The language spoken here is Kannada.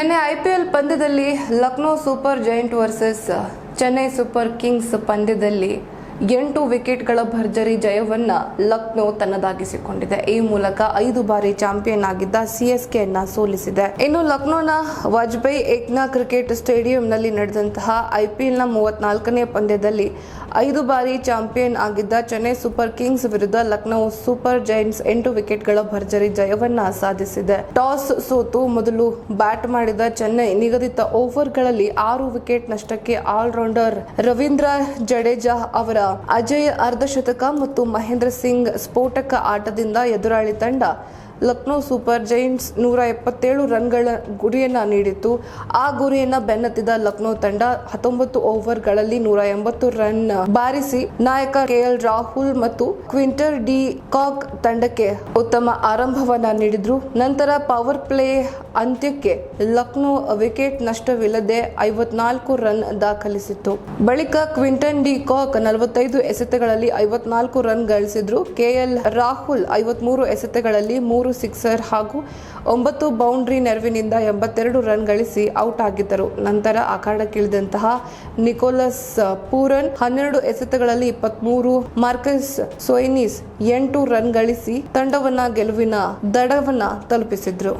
ನಿನ್ನೆ ಐಪಿಎಲ್ ಪಂದ್ಯದಲ್ಲಿ Lucknow Super Giant versus Chennai Super Kings ಪಂದ್ಯದಲ್ಲಿ ಎಂಟು ವಿಕೆಟ್ಗಳ ಭರ್ಜರಿ ಜಯವನ್ನ ಲಕ್ನೋ ತನ್ನದಾಗಿಸಿಕೊಂಡಿದೆ. ಈ ಮೂಲಕ ಐದು ಬಾರಿ ಚಾಂಪಿಯನ್ ಆಗಿದ್ದ ಸಿಎಸ್ಕೆ ಅನ್ನ ಸೋಲಿಸಿದೆ. ಇನ್ನು ಲಕ್ನೋನ ವಾಜಪೇಯಿ ಏಕ್ನಾ ಕ್ರಿಕೆಟ್ ಸ್ಟೇಡಿಯಂನಲ್ಲಿ ನಡೆದಂತಹ ಐಪಿಎಲ್ನ ಮೂವತ್ನಾಲ್ಕನೇ ಪಂದ್ಯದಲ್ಲಿ ಐದು ಬಾರಿ ಚಾಂಪಿಯನ್ ಆಗಿದ್ದ ಚೆನ್ನೈ ಸೂಪರ್ ಕಿಂಗ್ಸ್ ವಿರುದ್ಧ ಲಕ್ನೋ ಸೂಪರ್ ಜೈಂಟ್ಸ್ ಎಂಟು ವಿಕೆಟ್ಗಳ ಭರ್ಜರಿ ಜಯವನ್ನ ಸಾಧಿಸಿದೆ. ಟಾಸ್ ಸೋತು ಮೊದಲು ಬ್ಯಾಟ್ ಮಾಡಿದ ಚೆನ್ನೈ ನಿಗದಿತ ಓವರ್ಗಳಲ್ಲಿ ಆರು ವಿಕೆಟ್ ನಷ್ಟಕ್ಕೆ ಆಲ್ರೌಂಡರ್ ರವೀಂದ್ರ ಜಡೇಜಾ ಅವರ ಅಜಯ್ ಅರ್ಧಶತಕ ಮತ್ತು ಮಹೇಂದ್ರ ಸಿಂಗ್ ಸ್ಫೋಟಕ ಆಟದಿಂದ ಎದುರಾಳಿ ತಂಡ ಲಕ್ನೋ ಸೂಪರ್ ಜೈಂಟ್ಸ್ ನೂರ ಎಪ್ಪತ್ತೇಳು ರನ್ಗಳ ಗುರಿಯನ್ನು ನೀಡಿತ್ತು. ಆ ಗುರಿಯನ್ನು ಬೆನ್ನತ್ತಿದ ಲಕ್ನೋ ತಂಡ ಹತ್ತೊಂಬತ್ತು ಓವರ್ಗಳಲ್ಲಿ ನೂರ ಎಂಬತ್ತು ರನ್ ಬಾರಿಸಿ ನಾಯಕ ಕೆಎಲ್ ರಾಹುಲ್ ಮತ್ತು ಕ್ವಿಂಟರ್ ಡಿ ಕಾಕ್ ತಂಡಕ್ಕೆ ಉತ್ತಮ ಆರಂಭವನ್ನ ನೀಡಿದ್ರು. ನಂತರ ಪವರ್ ಪ್ಲೇ ಅಂತ್ಯಕ್ಕೆ ಲಕ್ನೋ ವಿಕೆಟ್ ನಷ್ಟವಿಲ್ಲದೆ ಐವತ್ನಾಲ್ಕು ರನ್ ದಾಖಲಿಸಿತ್ತು. ಬಳಿಕ ಕ್ವಿಂಟನ್ ಡಿ ಕಾಕ್ ನಲವತ್ತೈದು ಎಸೆತಗಳಲ್ಲಿ ಐವತ್ನಾಲ್ಕು ರನ್ ಗಳಿಸಿದ್ರು. ಕೆಎಲ್ ರಾಹುಲ್ ಐವತ್ಮೂರು ಎಸೆತಗಳಲ್ಲಿ ಮೂರು ಸಿಕ್ಸರ್ ಹಾಗೂ ಒಂಬತ್ತು ಬೌಂಡ್ರಿ ನೆರವಿನಿಂದ ಎಂಬತ್ತೆರಡು ರನ್ ಗಳಿಸಿ ಔಟ್ ಆಗಿದ್ದರು. ನಂತರ ಅಖಾಡಕ್ಕಿಳಿದಂತಹ ನಿಕೋಲಸ್ ಪೂರನ್ ಹನ್ನೆರಡು ಎಸೆತಗಳಲ್ಲಿ ಇಪ್ಪತ್ಮೂರು, ಮಾರ್ಕಸ್ ಸೊಯ್ನಿಸ್ ಎಂಟು ರನ್ ಗಳಿಸಿ ತಂಡವನ್ನ ಗೆಲುವಿನ ದಡವನ್ನ ತಲುಪಿಸಿದ್ರು.